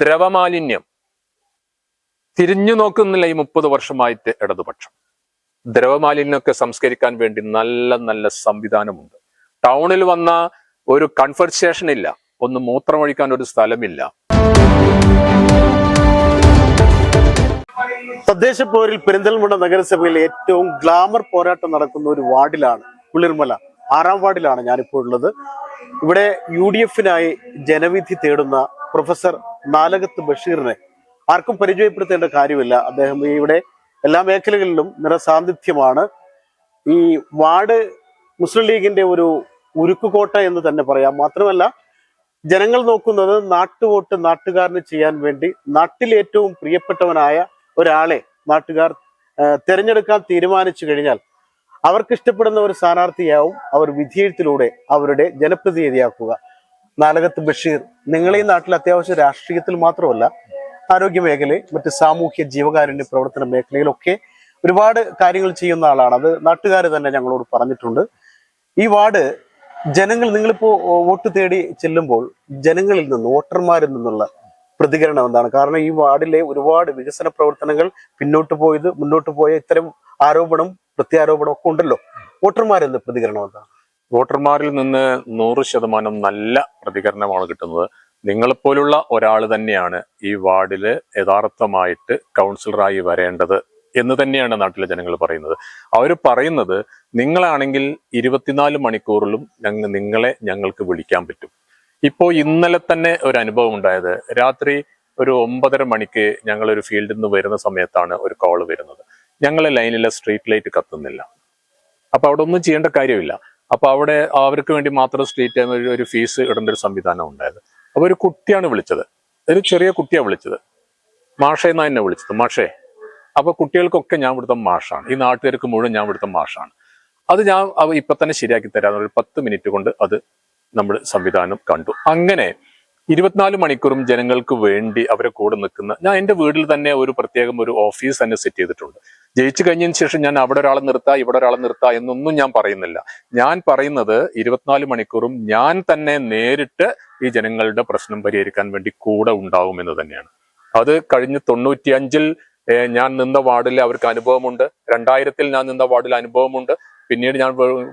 ദ്രവമാലിന്യം. തിരിഞ്ഞു നോക്കുന്നില്ല ഈ മുപ്പത് വർഷമായിട്ട് ഇടതുപക്ഷം. ദ്രവമാലിന്യമൊക്കെ സംസ്കരിക്കാൻ വേണ്ടി നല്ല നല്ല സംവിധാനമുണ്ട്. ടൗണിൽ വന്ന ഒരു കൺഫർട്ട് സ്റ്റേഷൻ ഇല്ല. ഒന്ന് മൂത്രമൊഴിക്കാൻ ഒരു സ്ഥലമില്ല. തദ്ദേശ പോരിൽ പെരിന്തൽമണ്ണ നഗരസഭയിൽ ഏറ്റവും ഗ്ലാമർ പോരാട്ടം നടക്കുന്ന ഒരു വാർഡിലാണ് കുളിർമല. ആറാം വാർഡിലാണ് ഞാനിപ്പോൾ ഉള്ളത്. ഇവിടെ യു ഡി എഫിനായി ജനവിധി തേടുന്ന പ്രൊഫസർ നാലകത്ത് ബഷീറിനെ ആർക്കും പരിചയപ്പെടുത്തേണ്ട കാര്യമില്ല. അദ്ദേഹം ഇവിടെ എല്ലാ മേഖലകളിലും നിറസാന്നിധ്യമാണ്. ഈ വാർഡ് മുസ്ലിം ലീഗിന്റെ ഒരു ഉരുക്കുകോട്ട എന്ന് തന്നെ പറയാം. മാത്രമല്ല ജനങ്ങൾ നോക്കുന്നത് നാട്ടുവോട്ട് നാട്ടുകാരന് ചെയ്യാൻ വേണ്ടി നാട്ടിൽ ഏറ്റവും പ്രിയപ്പെട്ടവനായ ഒരാളെ നാട്ടുകാർ തെരഞ്ഞെടുക്കാൻ തീരുമാനിച്ചു കഴിഞ്ഞാൽ അവർക്ക് ഇഷ്ടപ്പെടുന്ന ഒരു സ്ഥാനാർത്ഥിയാവും അവർ വിധിയെഴുത്തിലൂടെ അവരുടെ ജനപ്രതിനിധിയാക്കുക. നാലകത്ത് ബഷീർ. നിങ്ങൾ ഈ നാട്ടിൽ അത്യാവശ്യം രാഷ്ട്രീയത്തിൽ മാത്രമല്ല ആരോഗ്യ മേഖലയിൽ മറ്റ് സാമൂഹ്യ ജീവകാരുണ്യ പ്രവർത്തന മേഖലയിലൊക്കെ ഒരുപാട് കാര്യങ്ങൾ ചെയ്യുന്ന ആളാണ്. അത് നാട്ടുകാർ തന്നെ ഞങ്ങളോട് പറഞ്ഞിട്ടുണ്ട്. ഈ വാർഡ് ജനങ്ങൾ നിങ്ങളിപ്പോ വോട്ട് തേടി ചെല്ലുമ്പോൾ ജനങ്ങളിൽ നിന്ന് വോട്ടർമാരിൽ നിന്നുള്ള പ്രതികരണം എന്താണ്? കാരണം ഈ വാർഡിലെ ഒരുപാട് വികസന പ്രവർത്തനങ്ങൾ പിന്നോട്ട് പോയത് മുന്നോട്ട് പോയ ഇത്തരം ആരോപണം പ്രത്യാരോപണം ഒക്കെ ഉണ്ടല്ലോ. വോട്ടർമാരെന്ന് പ്രതികരണം എന്താണ്? വോട്ടർമാരിൽ നിന്ന് നൂറ് ശതമാനം നല്ല പ്രതികരണമാണ് കിട്ടുന്നത്. നിങ്ങളെപ്പോലുള്ള ഒരാൾ തന്നെയാണ് ഈ വാർഡിൽ യഥാർത്ഥമായിട്ട് കൗൺസിലറായി വരേണ്ടത് എന്ന് തന്നെയാണ് നാട്ടിലെ ജനങ്ങൾ പറയുന്നത്. അവർ പറയുന്നത് നിങ്ങളാണെങ്കിൽ ഇരുപത്തിനാല് മണിക്കൂറിലും ഞങ്ങൾ നിങ്ങളെ ഞങ്ങൾക്ക് വിളിക്കാൻ പറ്റും. ഇപ്പോൾ ഇന്നലെ തന്നെ ഒരു അനുഭവം ഉണ്ടായത്. രാത്രി ഒരു ഒമ്പതര മണിക്ക് ഞങ്ങൾ ഒരു ഫീൽഡിൽ നിന്ന് വരുന്ന സമയത്താണ് ഒരു കോൾ വരുന്നത്. ഞങ്ങളെ ലൈനിലെ സ്ട്രീറ്റ് ലൈറ്റ് കത്തുന്നില്ല. അപ്പൊ അവിടെ ഒന്നും ചെയ്യേണ്ട കാര്യമില്ല. അപ്പൊ അവിടെ അവർക്ക് വേണ്ടി മാത്രം സ്ട്രീറ്റ് ഒരു ഒരു ഫീസ് ഇടുന്ന ഒരു സംവിധാനം ഉണ്ടായത്. അപ്പൊ ഒരു കുട്ടിയാണ് വിളിച്ചത്. ഒരു ചെറിയ കുട്ടിയാണ് വിളിച്ചത്. മാഷേ എന്നാ വിളിച്ചത്? മാഷേ. അപ്പൊ കുട്ടികൾക്കൊക്കെ ഞാൻ ഇവിടുത്തെ മാഷാണ്. ഈ നാട്ടുകാർക്ക് മുഴുവൻ ഞാൻ ഇവിടുത്തെ മാഷാണ്. അത് ഞാൻ ഇപ്പൊ തന്നെ ശരിയാക്കി തരാം ഒരു പത്ത് മിനിറ്റ് കൊണ്ട് അത് നമ്മൾ സംവിധാനം കണ്ടു. അങ്ങനെ ഇരുപത്തിനാല് മണിക്കൂറും ജനങ്ങൾക്ക് വേണ്ടി അവരെ കൂടെ നിൽക്കുന്ന ഞാൻ എന്റെ വീട്ടിൽ തന്നെ ഒരു പ്രത്യേകം ഒരു ഓഫീസ് തന്നെ സെറ്റ് ചെയ്തിട്ടുണ്ട്. ജയിച്ചു കഴിഞ്ഞതിന് ശേഷം ഞാൻ അവിടെ ഒരാളെ നിർത്താം ഇവിടെ ഒരാളെ നിർത്താം എന്നൊന്നും ഞാൻ പറയുന്നില്ല. ഞാൻ പറയുന്നത് ഇരുപത്തിനാല് മണിക്കൂറും ഞാൻ തന്നെ നേരിട്ട് ഈ ജനങ്ങളുടെ പ്രശ്നം പരിഹരിക്കാൻ വേണ്ടി കൂടെ ഉണ്ടാവും എന്ന് തന്നെയാണ്. അത് കഴിഞ്ഞ് തൊണ്ണൂറ്റിയഞ്ചിൽ ഞാൻ നിന്ന വാർഡിൽ അവർക്ക് അനുഭവമുണ്ട്. രണ്ടായിരത്തിൽ ഞാൻ നിന്ന വാർഡിൽ അനുഭവമുണ്ട്. പിന്നീട് ഞാൻ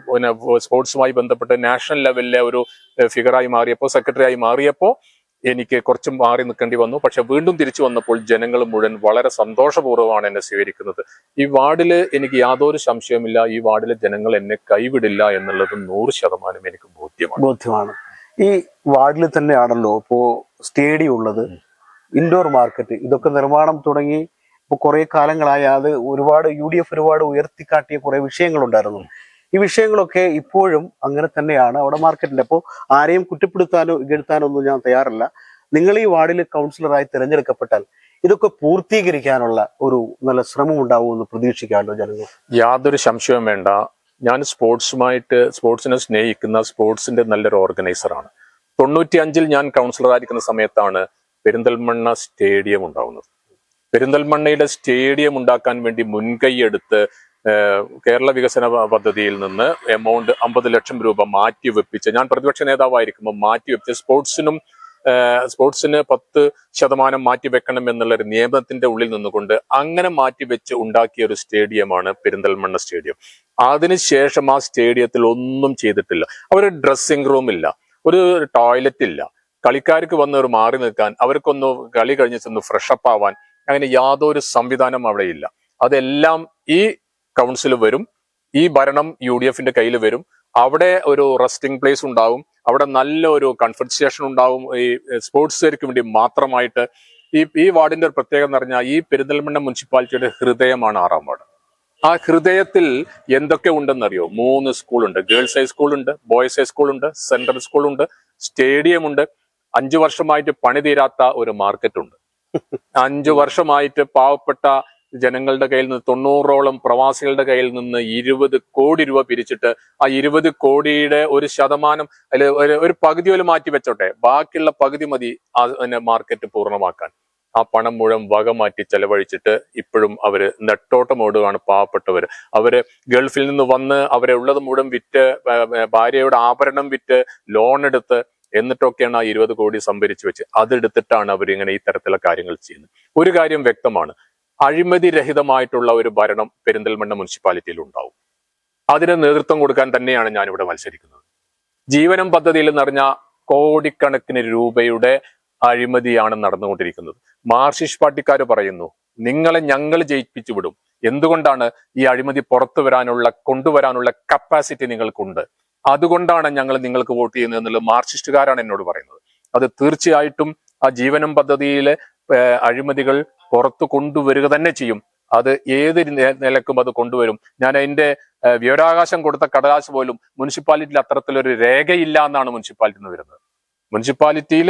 പിന്നെ സ്പോർട്സുമായി ബന്ധപ്പെട്ട് നാഷണൽ ലെവലിലെ ഒരു ഫിഗറായി മാറിയപ്പോൾ സെക്രട്ടറി ആയി മാറിയപ്പോൾ എനിക്ക് കുറച്ചും മാറി നിൽക്കേണ്ടി വന്നു. പക്ഷെ വീണ്ടും തിരിച്ചു വന്നപ്പോൾ ജനങ്ങൾ മുഴുവൻ വളരെ സന്തോഷപൂർവമാണ് എന്നെ സ്വീകരിക്കുന്നത്. ഈ വാർഡിൽ എനിക്ക് യാതൊരു സംശയമില്ല ഈ വാർഡിലെ ജനങ്ങൾ എന്നെ കൈവിടില്ല എന്നുള്ളത് നൂറ് ശതമാനം എനിക്ക് ബോധ്യമാണ്. ബോധ്യമാണ്. ഈ വാർഡിൽ തന്നെയാണല്ലോ ഇപ്പോ സ്റ്റേഡിയം ഉള്ളത്. ഇൻഡോർ മാർക്കറ്റ് ഇതൊക്കെ നിർമ്മാണം തുടങ്ങി ഇപ്പൊ കുറെ കാലങ്ങളായി അത് ഒരുപാട് യു ഡി എഫ് ഒരുപാട് ഉയർത്തിക്കാട്ടിയ കുറെ വിഷയങ്ങളുണ്ടായിരുന്നു. ഈ വിഷയങ്ങളൊക്കെ ഇപ്പോഴും അങ്ങനെ തന്നെയാണ് അവിടെ മാർക്കറ്റിൽ. അപ്പോൾ ആരെയും കുറ്റപ്പെടുത്താനോ ഇകഴ്ത്താനോ ഒന്നും ഞാൻ തയ്യാറല്ല. നിങ്ങൾ ഈ വാർഡിൽ കൗൺസിലറായി തിരഞ്ഞെടുക്കപ്പെട്ടാൽ ഇതൊക്കെ പൂർത്തീകരിക്കാനുള്ള ഒരു നല്ല ശ്രമം ഉണ്ടാവുമെന്ന് പ്രതീക്ഷിക്കാമല്ലോ ജനങ്ങൾ. യാതൊരു സംശയവും വേണ്ട. ഞാൻ സ്പോർട്സുമായിട്ട് സ്പോർട്സിനെ സ്നേഹിക്കുന്ന സ്പോർട്സിന്റെ നല്ലൊരു ഓർഗനൈസറാണ് തൊണ്ണൂറ്റി അഞ്ചിൽ ഞാൻ കൗൺസിലറായിരിക്കുന്ന സമയത്താണ് പെരിന്തൽമണ്ണ സ്റ്റേഡിയം ഉണ്ടാവുന്നത്. പെരിന്തൽമണ്ണയുടെ സ്റ്റേഡിയം ഉണ്ടാക്കാൻ വേണ്ടി മുൻകൈയെടുത്ത് കേരള വികസന പദ്ധതിയിൽ നിന്ന് എമൗണ്ട് അമ്പത് ലക്ഷം രൂപ മാറ്റി വെപ്പിച്ച് ഞാൻ പ്രതിപക്ഷ നേതാവായിരിക്കുമ്പോൾ മാറ്റി വെപ്പിച്ച് സ്പോർട്സിനും സ്പോർട്സിന് പത്ത് ശതമാനം മാറ്റി വെക്കണം എന്നുള്ള ഒരു നിയമത്തിന്റെ ഉള്ളിൽ നിന്നുകൊണ്ട് അങ്ങനെ മാറ്റിവെച്ച് ഉണ്ടാക്കിയ ഒരു സ്റ്റേഡിയമാണ് പെരിന്തൽമണ്ണ സ്റ്റേഡിയം. അതിനുശേഷം ആ സ്റ്റേഡിയത്തിൽ ഒന്നും ചെയ്തിട്ടില്ല. ഒരു ഡ്രസ്സിംഗ് റൂം ഇല്ല ഒരു ടോയ്ലറ്റ് ഇല്ല കളിക്കാർക്ക് വന്ന് ഒരു മാറി നിൽക്കാൻ അവർക്കൊന്ന് കളി കഴിഞ്ഞ് ചെന്ന് ഫ്രഷപ്പ് ആവാൻ അങ്ങനെ യാതൊരു സംവിധാനം അവിടെ ഇല്ല. അതെല്ലാം ഈ കൗൺസിൽ വരും. ഈ ഭരണം യു ഡി എഫിന്റെ കയ്യിൽ വരും. അവിടെ ഒരു റെസ്റ്റിംഗ് പ്ലേസ് ഉണ്ടാവും. അവിടെ നല്ല ഒരു കൺഫർട്ട് സ്റ്റേഷൻ ഉണ്ടാവും. ഈ സ്പോർട്സുകാർക്ക് വേണ്ടി മാത്രമായിട്ട് ഈ ഈ വാർഡിന്റെ ഒരു പ്രത്യേകത എന്ന് പറഞ്ഞാൽ ഈ പെരിന്തൽമണ്ണ മുനിസിപ്പാലിറ്റിയുടെ ഹൃദയമാണ് ആറാം വാർഡ്. ആ ഹൃദയത്തിൽ എന്തൊക്കെ ഉണ്ടെന്നറിയോ? മൂന്ന് സ്കൂളുണ്ട്. ഗേൾസ് ഹൈസ്കൂൾ ഉണ്ട് ബോയ്സ് ഹൈസ്കൂൾ ഉണ്ട് സെൻട്രൽ സ്കൂളുണ്ട് സ്റ്റേഡിയം ഉണ്ട് അഞ്ചു വർഷമായിട്ട് പണി തീരാത്ത ഒരു മാർക്കറ്റ് ഉണ്ട്. അഞ്ചു വർഷമായിട്ട് പാവപ്പെട്ട ജനങ്ങളുടെ കയ്യിൽ നിന്ന് തൊണ്ണൂറോളം പ്രവാസികളുടെ കയ്യിൽ നിന്ന് ഇരുപത് കോടി രൂപ പിരിച്ചിട്ട് ആ ഇരുപത് കോടിയുടെ ഒരു ശതമാനം അല്ലെ ഒരു പകുതി പോലും മാറ്റി വെച്ചോട്ടെ. ബാക്കിയുള്ള പകുതി മതി ആ മാർക്കറ്റ് പൂർണമാക്കാൻ. ആ പണം മുഴുവൻ വക മാറ്റി ചെലവഴിച്ചിട്ട് ഇപ്പോഴും അവർ നെട്ടോട്ടം ഓടുകയാണ് പാവപ്പെട്ടവര്. അവർ ഗൾഫിൽ നിന്ന് വന്ന് അവരെ ഉള്ളത് മുഴുവൻ വിറ്റ് ഭാര്യയുടെ ആഭരണം വിറ്റ് ലോൺ എടുത്ത് എന്നിട്ടൊക്കെയാണ് ആ ഇരുപത് കോടി സംഭരിച്ചു വെച്ച് അതെടുത്തിട്ടാണ് ഇങ്ങനെ ഈ തരത്തിലുള്ള കാര്യങ്ങൾ ചെയ്യുന്നത്. ഒരു കാര്യം വ്യക്തമാണ്. അഴിമതി രഹിതമായിട്ടുള്ള ഒരു ഭരണം പെരിന്തൽമണ്ണ മുനിസിപ്പാലിറ്റിയിൽ ഉണ്ടാവും. അതിന് നേതൃത്വം കൊടുക്കാൻ തന്നെയാണ് ഞാനിവിടെ മത്സരിക്കുന്നത്. ജീവനം പദ്ധതിയിൽ നിറഞ്ഞ കോടിക്കണക്കിന് രൂപയുടെ അഴിമതിയാണ് നടന്നുകൊണ്ടിരിക്കുന്നത്. മാർക്സിസ്റ്റ് പാർട്ടിക്കാർ പറയുന്നു നിങ്ങളെ ഞങ്ങൾ ജയിപ്പിച്ചു വിടും. എന്തുകൊണ്ടാണ് ഈ അഴിമതി പുറത്തു വരാനുള്ള കൊണ്ടുവരാനുള്ള കപ്പാസിറ്റി നിങ്ങൾക്കുണ്ട്? അതുകൊണ്ടാണ് ഞങ്ങൾ നിങ്ങൾക്ക് വോട്ട് ചെയ്യുന്നത് എന്നുള്ളത് മാർക്സിസ്റ്റുകാരാണ് എന്നോട് പറയുന്നത്. അത് തീർച്ചയായിട്ടും ആ ജീവനം പദ്ധതിയിലെ അഴിമതികൾ പുറത്തു കൊണ്ടുവരിക തന്നെ ചെയ്യും. അത് ഏത് നിലക്കും അത് കൊണ്ടുവരും. ഞാൻ അതിന്റെ വിവരാകാശം കൊടുത്ത കടലാസ് പോലും മുനിസിപ്പാലിറ്റിയിൽ അത്തരത്തിലൊരു രേഖയില്ല എന്നാണ് മുനിസിപ്പാലിറ്റിന്ന് വരുന്നത്. മുനിസിപ്പാലിറ്റിയിൽ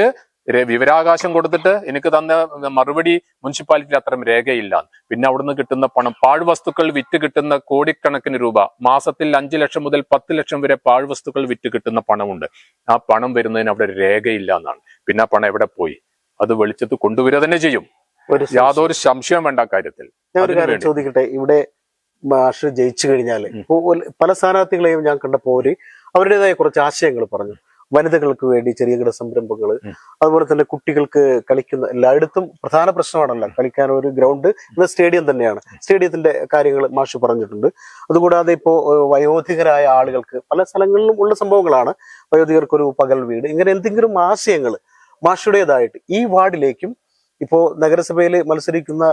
വിവരാവകാശം കൊടുത്തിട്ട് എനിക്ക് തന്ന മറുപടി മുനിസിപ്പാലിറ്റിയിൽ അത്തരം രേഖയില്ല. പിന്നെ അവിടുന്ന് കിട്ടുന്ന പണം പാഴ്വസ്തുക്കൾ വിറ്റ് കിട്ടുന്ന കോടിക്കണക്കിന് രൂപ മാസത്തിൽ അഞ്ചു ലക്ഷം മുതൽ പത്ത് ലക്ഷം വരെ പാഴ്വസ്തുക്കൾ വിറ്റ് കിട്ടുന്ന പണമുണ്ട്. ആ പണം വരുന്നതിന് അവിടെ രേഖയില്ല എന്നാണ്. പിന്നെ ആ പണം എവിടെ പോയി? അത് വെളിച്ചത്ത് കൊണ്ടുവരിക തന്നെ ചെയ്യും. യാതൊരു സംശയം വേണ്ട കാര്യത്തിൽ. ചോദിക്കട്ടെ? ഇവിടെ മാഷ് ജയിച്ചു കഴിഞ്ഞാൽ പല സ്ഥാനാർത്ഥികളെയും ഞാൻ കണ്ടപ്പോ അവർ അവരുടേതായ കുറച്ച് ആശയങ്ങൾ പറഞ്ഞു. വനിതകൾക്ക് വേണ്ടി ചെറിയ സംരംഭങ്ങൾ അതുപോലെ തന്നെ കുട്ടികൾക്ക് കളിക്കുന്ന എല്ലായിടത്തും പ്രധാന പ്രശ്നമാണല്ലോ. കളിക്കാൻ ഒരു ഗ്രൗണ്ട് എന്ന സ്റ്റേഡിയം തന്നെയാണ്. സ്റ്റേഡിയത്തിന്റെ കാര്യങ്ങൾ മാഷ് പറഞ്ഞിട്ടുണ്ട്. അതുകൂടാതെ ഇപ്പോൾ വയോധികരായ ആളുകൾക്ക് പല സ്ഥലങ്ങളിലും ഉള്ള സംഭവങ്ങളാണ്. വയോധികർക്കൊരു പകൽ വീട്. ഇങ്ങനെ എന്തെങ്കിലും ആശയങ്ങൾ മാഷുടേതായിട്ട് ഈ വാർഡിലേക്കും ഇപ്പോ നഗരസഭയിൽ മത്സരിക്കുന്ന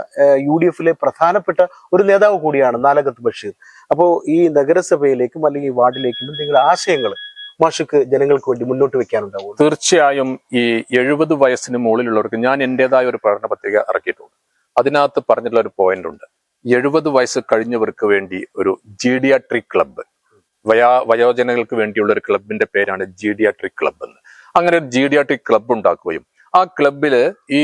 യു ഡി എഫിലെ പ്രധാനപ്പെട്ട ഒരു നേതാവ് കൂടിയാണ് നാലകത്ത് ബഷീർ. അപ്പോൾ ഈ നഗരസഭയിലേക്കും അല്ലെങ്കിൽ ഈ വാർഡിലേക്കും എന്തെങ്കിലും ആശയങ്ങൾ മാഷക്ക് ജനങ്ങൾക്ക് വേണ്ടി മുന്നോട്ട് വെക്കാനുണ്ടാവും തീർച്ചയായും ഈ എഴുപത് വയസ്സിന് മുകളിലുള്ളവർക്ക് ഞാൻ എന്റേതായ ഒരു പ്രകടന പത്രിക ഇറക്കിയിട്ടുണ്ട്. അതിനകത്ത് പറഞ്ഞിട്ടുള്ള ഒരു പോയിന്റ് ഉണ്ട്. എഴുപത് വയസ്സ് കഴിഞ്ഞവർക്ക് വേണ്ടി ഒരു ജീഡിയാട്രിക് ക്ലബ്ബ് വയാ വയോജനങ്ങൾക്ക് വേണ്ടിയുള്ള ഒരു ക്ലബിന്റെ പേരാണ് ജീഡിയാട്രിക് ക്ലബ്ബ് എന്ന്. അങ്ങനെ ഒരു ജീഡിയാട്രിക് ക്ലബ്ബ് ഉണ്ടാക്കുകയും ആ ക്ലബിൽ ഈ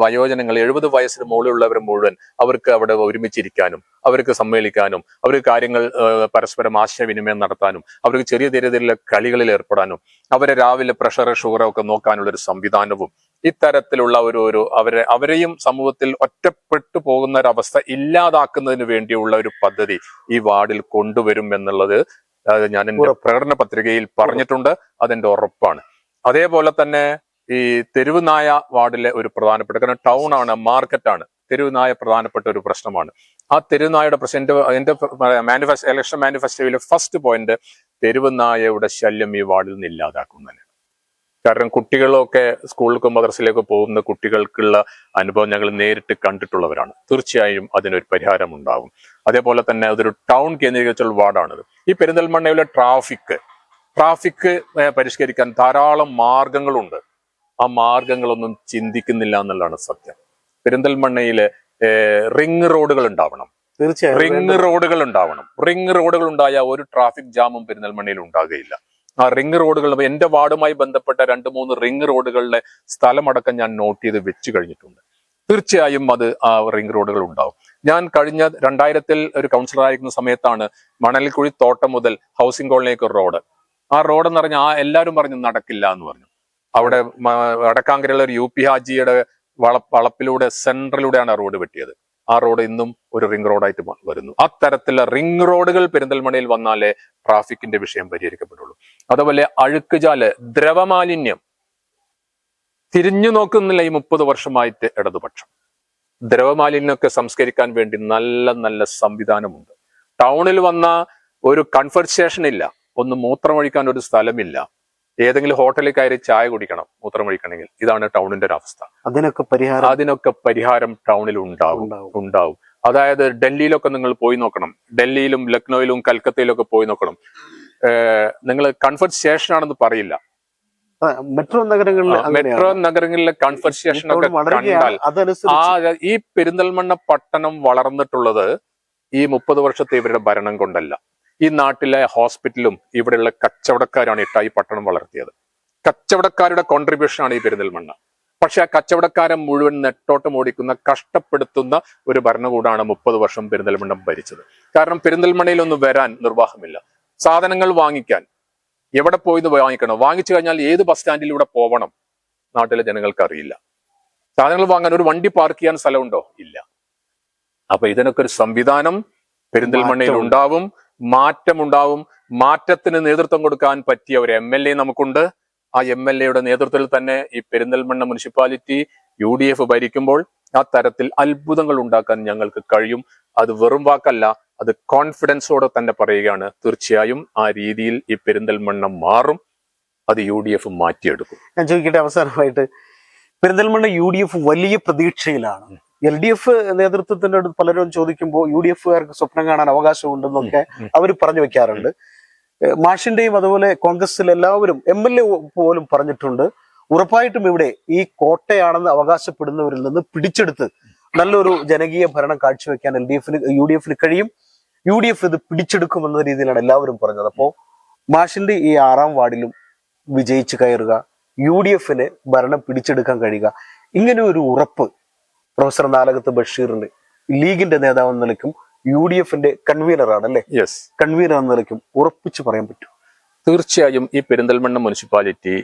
വയോജനങ്ങൾ എഴുപത് വയസ്സിന് മുകളിലുള്ളവർ മുഴുവൻ അവർക്ക് അവിടെ ഒരുമിച്ചിരിക്കാനും അവർക്ക് സമ്മേളിക്കാനും അവർക്ക് കാര്യങ്ങൾ പരസ്പരം ആശയവിനിമയം നടത്താനും അവർക്ക് ചെറിയ ചെറിയ കളികളിൽ ഏർപ്പെടാനും അവരെ രാവിലെ പ്രഷർ ഷുഗർ ഒക്കെ നോക്കാനുള്ള ഒരു സംവിധാനവും ഇത്തരത്തിലുള്ള ഒരു ഒരു അവരെ അവരെയും സമൂഹത്തിൽ ഒറ്റപ്പെട്ടു പോകുന്ന ഒരു അവസ്ഥ ഇല്ലാതാക്കുന്നതിന് വേണ്ടിയുള്ള ഒരു പദ്ധതി ഈ വാർഡിൽ കൊണ്ടുവരും എന്നുള്ളത് ഞാൻ എന്റെ. പ്രകടന പത്രികയിൽ പറഞ്ഞിട്ടുണ്ട് അതെന്റെ ഉറപ്പാണ് അതേപോലെ തന്നെ ഈ തെരുവുനായ വാർഡിലെ ഒരു പ്രധാനപ്പെട്ട കാരണം ടൗൺ ആണ് മാർക്കറ്റാണ്. തെരുവുനായ പ്രധാനപ്പെട്ട ഒരു പ്രശ്നമാണ്. ആ തെരുവുനായയുടെ പ്രശ്നം എന്റെ എന്റെ മാനിഫെസ്റ്റോ ഇലക്ഷൻ മാനിഫെസ്റ്റോയിലെ ഫസ്റ്റ് പോയിന്റ് തെരുവുനായയുടെ ശല്യം ഈ വാർഡിൽ നിന്ന് ഇല്ലാതാക്കുന്നതിന്. കാരണം കുട്ടികളൊക്കെ സ്കൂളിലേക്കും മദ്രസയിലേക്കും പോകുന്ന കുട്ടികൾക്കുള്ള അനുഭവം ഞങ്ങൾ നേരിട്ട് കണ്ടിട്ടുള്ളവരാണ്. തീർച്ചയായും അതിനൊരു പരിഹാരം ഉണ്ടാകും അതേപോലെ തന്നെ അതൊരു ടൗൺ കേന്ദ്രീകരിച്ചുള്ള വാർഡാണിത്. ഈ പെരിന്തൽമണ്ണയിലെ ട്രാഫിക് ട്രാഫിക് പരിഷ്കരിക്കാൻ ധാരാളം മാർഗങ്ങളുണ്ട്. ആ മാർഗങ്ങളൊന്നും ചിന്തിക്കുന്നില്ല എന്നുള്ളതാണ് സത്യം. പെരിന്തൽമണ്ണയിലെ റിംഗ് റോഡുകൾ ഉണ്ടാവണം. തീർച്ചയായും. റിംഗ് റോഡുകൾ ഉണ്ടാവണം. റിംഗ് റോഡുകൾ ഉണ്ടായ ഒരു ട്രാഫിക് ജാമും പെരിന്തൽമണ്ണയിൽ ഉണ്ടാകുകയില്ല. ആ റിംഗ് റോഡുകൾ എന്റെ വാർഡുമായി ബന്ധപ്പെട്ട രണ്ട് മൂന്ന് റിംഗ് റോഡുകളുടെ സ്ഥലമടക്കം ഞാൻ നോട്ട് ചെയ്ത് വെച്ച് കഴിഞ്ഞിട്ടുണ്ട്. തീർച്ചയായും അത് ആ റിംഗ് റോഡുകൾ ഉണ്ടാവും. ഞാൻ കഴിഞ്ഞ രണ്ടായിരത്തിൽ ഒരു കൗൺസിലർ ആയിരിക്കുന്ന സമയത്താണ് മണലിക്കുഴി തോട്ടം മുതൽ ഹൗസിംഗ് കോളനിലേക്ക് ഒരു റോഡ്. ആ റോഡ് എന്ന് പറഞ്ഞാൽ ആ എല്ലാവരും പറഞ്ഞു നടക്കില്ല എന്ന് പറഞ്ഞു. അവിടെ വടക്കാങ്കരയിലെ ഒരു യു പി ഹാജിയുടെ വള വളപ്പിലൂടെ സെൻട്രലിലൂടെയാണ് ആ റോഡ് വെട്ടിയത്. ആ റോഡ് ഇന്നും ഒരു റിംഗ് റോഡായിട്ട് വരുന്നു. അത്തരത്തിലുള്ള റിംഗ് റോഡുകൾ പെരിന്തൽമണയിൽ വന്നാലേ ട്രാഫിക്കിന്റെ വിഷയം പരിഹരിക്കപ്പെടുള്ളൂ. അതുപോലെ അഴുക്കുചാൽ ദ്രവമാലിന്യം. തിരിഞ്ഞു നോക്കുന്നില്ല ഈ മുപ്പത് വർഷമായിട്ട് ഇടതുപക്ഷം. ദ്രവമാലിന്യമൊക്കെ സംസ്കരിക്കാൻ വേണ്ടി നല്ല നല്ല സംവിധാനമുണ്ട്. ടൗണിൽ വന്ന ഒരു കൺഫർട്ട് സ്റ്റേഷൻ ഇല്ല ഒന്ന് മൂത്രമൊഴിക്കാൻ ഒരു സ്ഥലമില്ല. ഏതെങ്കിലും ഹോട്ടലിൽ കയറി ചായ കുടിക്കണം മൂത്രമൊഴിക്കണമെങ്കിൽ ഇതാണ് ടൗണിന്റെ ഒരു അവസ്ഥ. അതിനൊക്കെ പരിഹാരം? അതിനൊക്കെ പരിഹാരം ടൗണിൽ ഉണ്ടാവും. ഉണ്ടാവും. അതായത് ഡൽഹിയിലൊക്കെ നിങ്ങൾ പോയി നോക്കണം. ഡൽഹിയിലും ലക്നൌയിലും കൽക്കത്തയിലൊക്കെ പോയി നോക്കണം. നിങ്ങൾ കൺഫർട്ട് സ്റ്റേഷൻ ആണെന്ന് പറയില്ല മെട്രോ നഗരങ്ങളിൽ മെട്രോ നഗരങ്ങളിലെ കൺഫർട്ട് സ്റ്റേഷൻ ഒക്കെ കണ്ടാൽ ആ ഈ പെരിന്തൽമണ്ണ പട്ടണം വളർന്നിട്ടുള്ളത് ഈ മുപ്പത് വർഷത്തെ ഇവരുടെ ഭരണം കൊണ്ടല്ല. ഈ നാട്ടിലെ ഹോസ്പിറ്റലും ഇവിടെയുള്ള കച്ചവടക്കാരാണ് ഇട്ട ഈ പട്ടണം വളർത്തിയത്. കച്ചവടക്കാരുടെ കോൺട്രിബ്യൂഷൻ ആണ് ഈ പെരിന്തൽമണ്ണ പക്ഷെ ആ കച്ചവടക്കാരൻ മുഴുവൻ നെട്ടോട്ടം ഓടിക്കുന്ന കഷ്ടപ്പെടുത്തുന്ന ഒരു ഭരണകൂടാണ് മുപ്പത് വർഷം പെരിന്തൽമണ്ണ ഭരിച്ചത്. കാരണം പെരിന്തൽമണ്ണയിൽ ഒന്ന് വരാൻ നിർവാഹമില്ല. സാധനങ്ങൾ വാങ്ങിക്കാൻ എവിടെ പോയി വാങ്ങിക്കണം? വാങ്ങിച്ചു കഴിഞ്ഞാൽ ഏത് ബസ് സ്റ്റാൻഡിലൂടെ പോകണം നാട്ടിലെ ജനങ്ങൾക്ക് അറിയില്ല. സാധനങ്ങൾ വാങ്ങാൻ ഒരു വണ്ടി പാർക്ക് ചെയ്യാൻ സ്ഥലമുണ്ടോ? ഇല്ല. അപ്പൊ ഇതിനൊക്കെ ഒരു സംവിധാനം പെരിന്തൽമണ്ണയിൽ ഉണ്ടാവും. മാറ്റമുണ്ടാവും. മാറ്റത്തിന് നേതൃത്വം കൊടുക്കാൻ പറ്റിയ ഒരു എം എൽ എ നമുക്കുണ്ട്. ആ എം എൽ എയുടെ നേതൃത്വത്തിൽ തന്നെ ഈ Perinthalmanna municipality U D F ഭരിക്കുമ്പോൾ ആ തരത്തിൽ അത്ഭുതങ്ങൾ ഉണ്ടാക്കാൻ ഞങ്ങൾക്ക് കഴിയും. അത് വെറും വാക്കല്ല അത് കോൺഫിഡൻസോടെ തന്നെ പറയുകയാണ്. തീർച്ചയായും ആ രീതിയിൽ ഈ പെരിന്തൽമണ്ണ മാറും. അത് യു ഡി എഫ് മാറ്റിയെടുക്കും. ഞാൻ ചോദിക്കട്ടെ അവസാനമായിട്ട്. പെരിന്തൽമണ്ണ യു ഡി എഫ് വലിയ പ്രതീക്ഷയിലാണ്. എൽ ഡി എഫ് നേതൃത്വത്തിന്റെ അടുത്ത് പലരും ചോദിക്കുമ്പോൾ യു ഡി എഫുകാർക്ക് സ്വപ്നം കാണാൻ അവകാശമുണ്ടെന്നൊക്കെ ഉണ്ടെന്നൊക്കെ അവർ പറഞ്ഞു വെക്കാറുണ്ട്. മാഷിന്റെയും അതുപോലെ കോൺഗ്രസിൽ എല്ലാവരും എം എൽ എ പോലും പറഞ്ഞിട്ടുണ്ട്. ഉറപ്പായിട്ടും ഇവിടെ ഈ കോട്ടയാണെന്ന് അവകാശപ്പെടുന്നവരിൽ നിന്ന് പിടിച്ചെടുത്ത് നല്ലൊരു ജനകീയ ഭരണം കാഴ്ചവെക്കാൻ എൽ ഡി എഫിന് യു ഡി എഫിന് കഴിയും. യു ഡി എഫ് ഇത് പിടിച്ചെടുക്കുമെന്ന രീതിയിലാണ് എല്ലാവരും പറഞ്ഞത്. അപ്പോ മാഷിന്റെ ഈ ആറാം വാർഡിലും വിജയിച്ച് കയറുക യു ഡി എഫിന് ഭരണം പിടിച്ചെടുക്കാൻ കഴിയുക ഇങ്ങനെ ഒരു ഉറപ്പ് പ്രൊഫസർ നാലകത്ത് ബഷീറിന്റെ ലീഗിന്റെ നേതാവ് എന്ന നിലയ്ക്കും യു ഡി എഫിന്റെ കൺവീനറാണ് അല്ലെ യെസ് കൺവീനർ എന്ന നിലയ്ക്കും ഉറപ്പിച്ച് പറയാൻ പറ്റും തീർച്ചയായും ഈ പെരിന്തൽമണ്ണ മുനിസിപ്പാലിറ്റി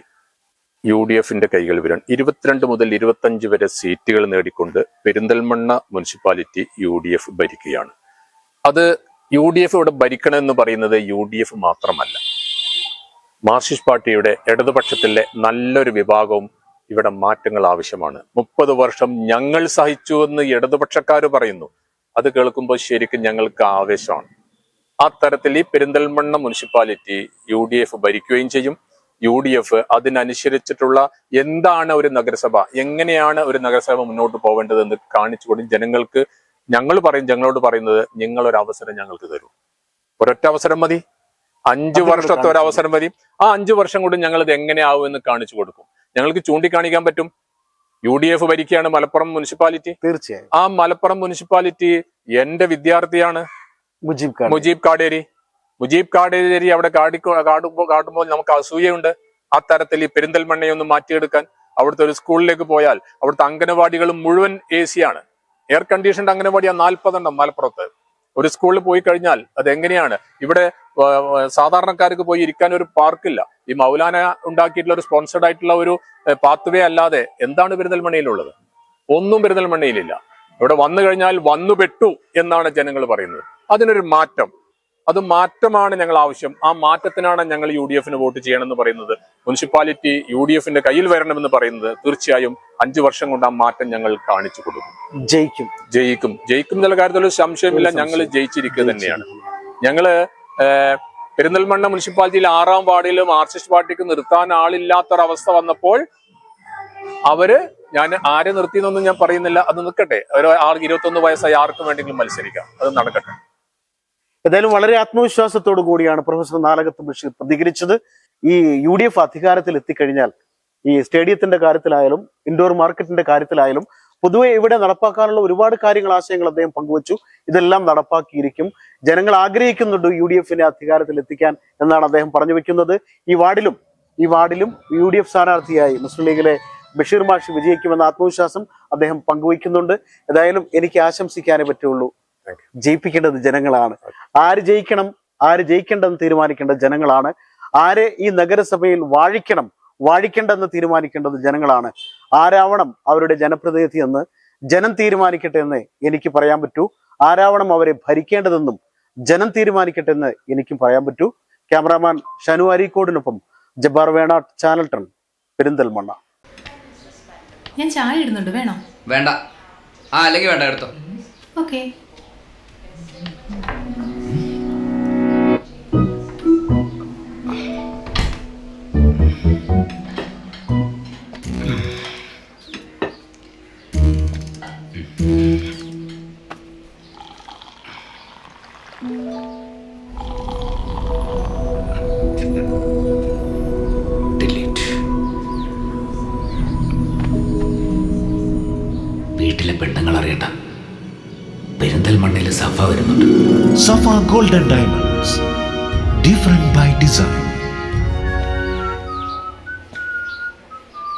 യു ഡി എഫിന്റെ കൈകൾ വരും ഇരുപത്തിരണ്ട് മുതൽ ഇരുപത്തഞ്ച് വരെ സീറ്റുകൾ നേടിക്കൊണ്ട് Perinthalmanna municipality U D F ഭരിക്കുകയാണ്. അത് യു ഡി എഫ് ഇവിടെ ഭരിക്കണമെന്ന് പറയുന്നത് യു ഡി എഫ് മാത്രമല്ല. മാർക്സിസ്റ്റ് പാർട്ടിയുടെ ഇടതുപക്ഷത്തിലെ നല്ലൊരു വിഭാഗവും ഇവിടെ മാറ്റങ്ങൾ ആവശ്യമാണ്. മുപ്പത് വർഷം ഞങ്ങൾ സഹിച്ചു എന്ന് ഇടതുപക്ഷക്കാർ പറയുന്നു. അത് കേൾക്കുമ്പോൾ ശരിക്കും ഞങ്ങൾക്ക് ആവേശമാണ്. ആ തരത്തിൽ ഈ Perinthalmanna municipality U D F ഭരിക്കുകയും ചെയ്യും. യു ഡി എഫ് അതിനനുസരിച്ചിട്ടുള്ള എന്താണ് ഒരു നഗരസഭ? എങ്ങനെയാണ് ഒരു നഗരസഭ മുന്നോട്ട് പോകേണ്ടതെന്ന് കാണിച്ചു കൊടുക്കും ജനങ്ങൾക്ക്. ഞങ്ങൾ പറയും ഞങ്ങളോട് പറയുന്നത് നിങ്ങളൊരു അവസരം ഞങ്ങൾക്ക് തരൂ. ഒരൊറ്റ അവസരം മതി. അഞ്ചു വർഷത്തെ ഒരു അവസരം മതി. ആ അഞ്ചു വർഷം കൊണ്ട് ഞങ്ങൾ ഇത് എങ്ങനെയാവും എന്ന് കാണിച്ചു കൊടുക്കും. ഞങ്ങൾക്ക് ചൂണ്ടിക്കാണിക്കാൻ പറ്റും. യു ഡി എഫ് ഭരിക്കുകയാണ് മലപ്പുറം മുനിസിപ്പാലിറ്റി. തീർച്ചയായും. ആ മലപ്പുറം മുനിസിപ്പാലിറ്റി എന്റെ വിദ്യാർത്ഥിയാണ് മുജീബ് മുജീബ് കാടേരി മുജീബ് കാടേരി അവിടെ കാടിക്കോ കാടുമ്പോൾ കാട്ടുമ്പോൾ നമുക്ക് അസൂയുണ്ട് ആ തരത്തിൽ ഈ പെരിന്തൽമണ്ണയൊന്ന് മാറ്റിയെടുക്കാൻ അവിടുത്തെ ഒരു സ്കൂളിലേക്ക് പോയാൽ അവിടുത്തെ അംഗനവാടികൾ മുഴുവൻ എ സി ആണ്. എയർ കണ്ടീഷൻഡ് അംഗനവാടിയാണ് നാൽപ്പതെണ്ണം മലപ്പുറത്ത്. ഒരു സ്കൂളിൽ പോയി കഴിഞ്ഞാൽ അത് എങ്ങനെയാണ് ഇവിടെ സാധാരണക്കാർക്ക് പോയി ഇരിക്കാൻ ഒരു പാർക്കില്ല. ഈ മൗലാന ഉണ്ടാക്കിയിട്ടുള്ള ഒരു സ്പോൺസർഡ് ആയിട്ടുള്ള ഒരു പാത്വേ അല്ലാതെ എന്താണ് പെരുന്തൽമണ്ണയിലുള്ളത് ഒന്നും പെരുന്തൽമണ്ണയിലില്ല ഇവിടെ വന്നു കഴിഞ്ഞാൽ വന്നു പെട്ടു എന്നാണ് ജനങ്ങൾ പറയുന്നത്. അതിനൊരു മാറ്റം. അത് മാറ്റമാണ് ഞങ്ങൾ ആവശ്യം. ആ മാറ്റത്തിനാണ് ഞങ്ങൾ യു ഡി എഫിന് വോട്ട് ചെയ്യണമെന്ന് പറയുന്നത്. മുനിസിപ്പാലിറ്റി യു ഡി എഫിന്റെ കയ്യിൽ വരണമെന്ന് പറയുന്നത് തീർച്ചയായും അഞ്ചു വർഷം കൊണ്ട് ആ മാറ്റം ഞങ്ങൾ കാണിച്ചു കൊടുക്കും. ജയിക്കും. ജയിക്കും. ജയിക്കും എന്നുള്ള കാര്യത്തിൽ ഒരു സംശയമില്ല ഞങ്ങൾ ജയിച്ചിരിക്കുക തന്നെയാണ്. ഞങ്ങൾ പെരിന്തൽമണ്ണ മുനിസിപ്പാലിറ്റിയിൽ ആറാം വാർഡിൽ മാർക്സിസ്റ്റ് പാർട്ടിക്ക് നിർത്താൻ ആളില്ലാത്തൊരവസ്ഥ വന്നപ്പോൾ അവർ ഞാൻ ആരെ നിർത്തിയെന്നൊന്നും ഞാൻ പറയുന്നില്ല അത് നിൽക്കട്ടെ. ഒരു ആൾ ഇരുപത്തൊന്ന് വയസ്സായി ആർക്കും വേണ്ടെങ്കിലും മത്സരിക്കാം. അത് നടക്കട്ടെ. ഏതായാലും വളരെ ആത്മവിശ്വാസത്തോടു കൂടിയാണ് പ്രൊഫസർ നാലകത്ത് ബഷീർ പ്രതികരിച്ചത്. ഈ യു ഡി എഫ് അധികാരത്തിൽ എത്തിക്കഴിഞ്ഞാൽ ഈ സ്റ്റേഡിയത്തിന്റെ കാര്യത്തിലായാലും ഇൻഡോർ മാർക്കറ്റിന്റെ കാര്യത്തിലായാലും പൊതുവെ ഇവിടെ നടപ്പാക്കാനുള്ള ഒരുപാട് കാര്യങ്ങൾ ആശയങ്ങൾ അദ്ദേഹം പങ്കുവച്ചു. ഇതെല്ലാം നടപ്പാക്കിയിരിക്കും. ജനങ്ങൾ ആഗ്രഹിക്കുന്നുണ്ട് യു ഡി എഫിനെ അധികാരത്തിൽ എത്തിക്കാൻ എന്നാണ് അദ്ദേഹം പറഞ്ഞു വെക്കുന്നത്. ഈ വാർഡിലും ഈ വാർഡിലും യു ഡി എഫ് സ്ഥാനാർത്ഥിയായി മുസ്ലിം ലീഗിലെ ബഷീർ മാഷ് വിജയിക്കുമെന്ന ആത്മവിശ്വാസം അദ്ദേഹം പങ്കുവയ്ക്കുന്നുണ്ട്. ഏതായാലും എനിക്ക് ആശംസിക്കാനേ പറ്റുള്ളൂ. ജയിപ്പിക്കേണ്ടത് ജനങ്ങളാണ്. ആര് ജയിക്കണം ആര് ജയിക്കേണ്ടെന്ന് തീരുമാനിക്കേണ്ടത് ജനങ്ങളാണ്. ആരെ ഈ നഗരസഭയിൽ വാഴിക്കണം വാഴിക്കേണ്ടെന്ന് തീരുമാനിക്കേണ്ടത് ജനങ്ങളാണ്. ആരാവണം അവരുടെ ജനപ്രതിനിധി എന്ന് ജനം തീരുമാനിക്കട്ടെ എന്ന് എനിക്ക് പറയാൻ പറ്റൂ. ആരാവണം അവരെ ഭരിക്കേണ്ടതെന്നും ജനം തീരുമാനിക്കട്ടെ എന്ന് എനിക്കും പറയാൻ പറ്റൂ. ക്യാമറാമാൻ ഷനു അരീക്കോടിനൊപ്പം ജബ്ബാർ വേണാട്ട് ചാനൽ ടൺ പെരിന്തൽമണ്ണ. ഞാൻ ചായ ഇടുന്നുണ്ട് വേണോ? വേണ്ട. ആ അല്ലെങ്കിൽ വേണ്ട എടുത്തോ. Okay. Delete are golden diamonds, different by design.